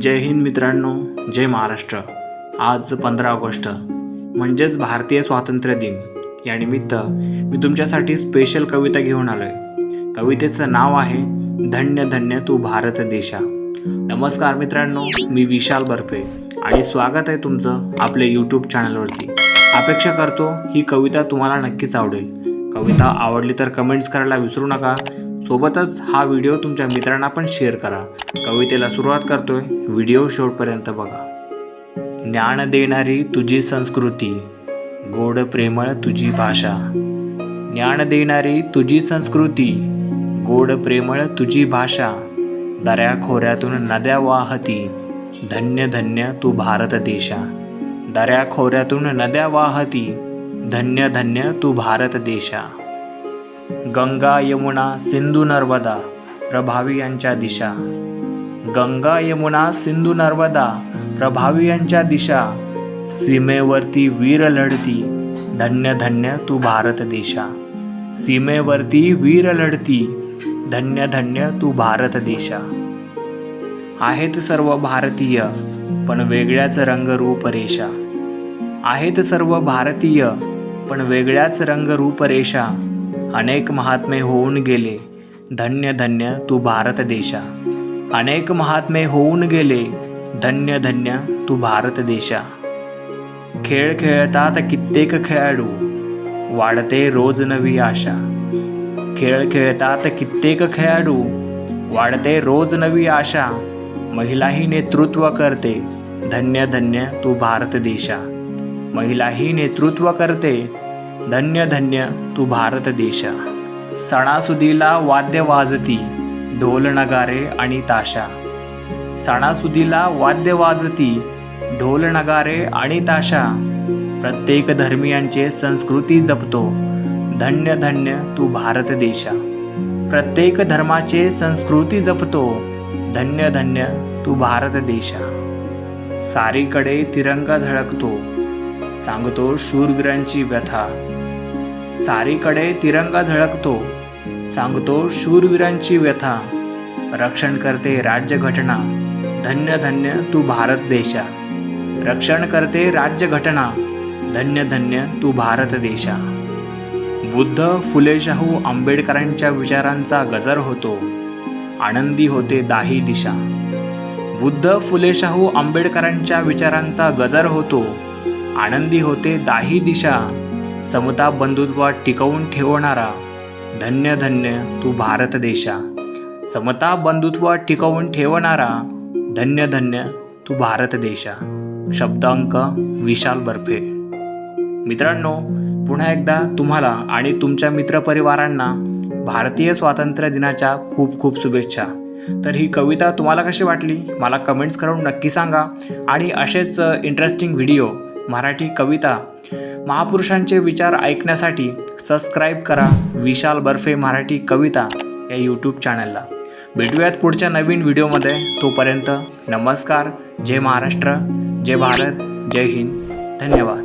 जय हिंद मित्रांनो जय महाराष्ट्र. आज पंधरा ऑगस्ट. म्हणजेच भारतीय स्वातंत्र्य दिन. यानिमित्त मी तुमच्यासाठी स्पेशल कविता घेऊन आलो आहे कवितेचं नाव आहे धन्य धन्य तू भारत देशा. नमस्कार मित्रांनो मी विशाल बर्फे आणि स्वागत आहे तुमचं आपल्या यूट्यूब चॅनलवरती अपेक्षा करतो ही कविता तुम्हाला नक्कीच आवडेल. कविता आवडली तर कमेंट्स करायला विसरू नका. सोबतच हा व्हिडिओ तुमच्या मित्रांना पण शेअर करा. कवितेला सुरुवात करतोय. व्हिडिओ शेवटपर्यंत बघा. ज्ञान देणारी तुझी संस्कृती. गोड प्रेमळ तुझी भाषा. ज्ञान देणारी तुझी संस्कृती. गोड प्रेमळ तुझी भाषा. दऱ्या खोऱ्यातून नद्या वाहती. धन्य धन्य तू भारत देशा. दऱ्या खोऱ्यातून नद्या वाहती. धन्य धन्य तू भारत देशा. गंगा यमुना सिंधू नर्मदा प्रभावी यांच्या दिशा. गंगा यमुना सिंधू नर्मदा प्रभावी यांच्या दिशा. सीमेवरती वीर लढती धन्य धन्य तू भारत देशा. सीमेवरती वीर लढती धन्य धन्य तू भारत देशा. आहेत सर्व भारतीय पण वेगळ्याच रंगरूप रेषा आहेत सर्व भारतीय पण वेगळ्याच रंगरूप रेषा अनेक महात्मे होऊन गेले. धन्य धन्य तू भारत देशा. अनेक महात्मे होऊन गेले. धन्य धन्य तू भारत देशा. खेळ खेळतात कित्येक खेळाडू. वाढते रोज नवी आशा. खेळ खेळतात कित्येक खेळाडू. वाढते रोज नवी आशा. महिलाही नेतृत्व करते. धन्य धन्य तू भारत देशा. महिलाही नेतृत्व करते. धन्य धन्य तू भारत देशा. सणासुदीला वाद्य वाजती ढोल नगारे आणि ताशा. सणासुदीला वाद्य वाजती ढोल नगारे आणि ताशा. प्रत्येक धर्मियांचे संस्कृती जपतो धन्य धन्य तू भारत देशा. प्रत्येक धर्माचे संस्कृती जपतो धन्य धन्य तू भारत देशा. सारीकडे तिरंगा झळकतो सांगतो शूरवीरांची व्यथा. सारीकडे तिरंगा झळकतो. सांगतो शूरवीरांची व्यथा. रक्षण करते राज्यघटना. धन्य धन्य तू भारत देशा. रक्षण करते राज्यघटना. धन्य धन्य तू भारत देशा. बुद्ध फुलेशाहू आंबेडकरांच्या विचारांचा गजर होतो. आनंदी होते दाही दिशा. बुद्ध फुलेशाहू आंबेडकरांच्या विचारांचा गजर होतो. आनंदी होते दाही दिशा. समता बंधुत्व टिकवून ठेवणारा धन्य धन्य तू भारत देशा. समता बंधुत्व टिकवून ठेवणारा धन्य धन्य तू भारत देशा. शब्दांक विशाल बर्फे. मित्रांनो पुन्हा एकदा तुम्हाला आणि तुमच्या मित्रपरिवारांना भारतीय स्वातंत्र्य दिनाच्या खूप खूप शुभेच्छा. तर ही कविता तुम्हाला कशी वाटली? मला कमेंट्स करून नक्की सांगा. आणि असेच इंटरेस्टिंग व्हिडिओ मराठी कविता. महापुरुषांचे विचार ऐकण्यासाठी सबस्क्राईब करा विशाल बर्फे मराठी कविता या यूट्यूब चॅनलला भेटूयात पुढच्या नवीन व्हिडिओमध्ये तोपर्यंत नमस्कार. जय महाराष्ट्र. जय भारत. जय हिंद. धन्यवाद.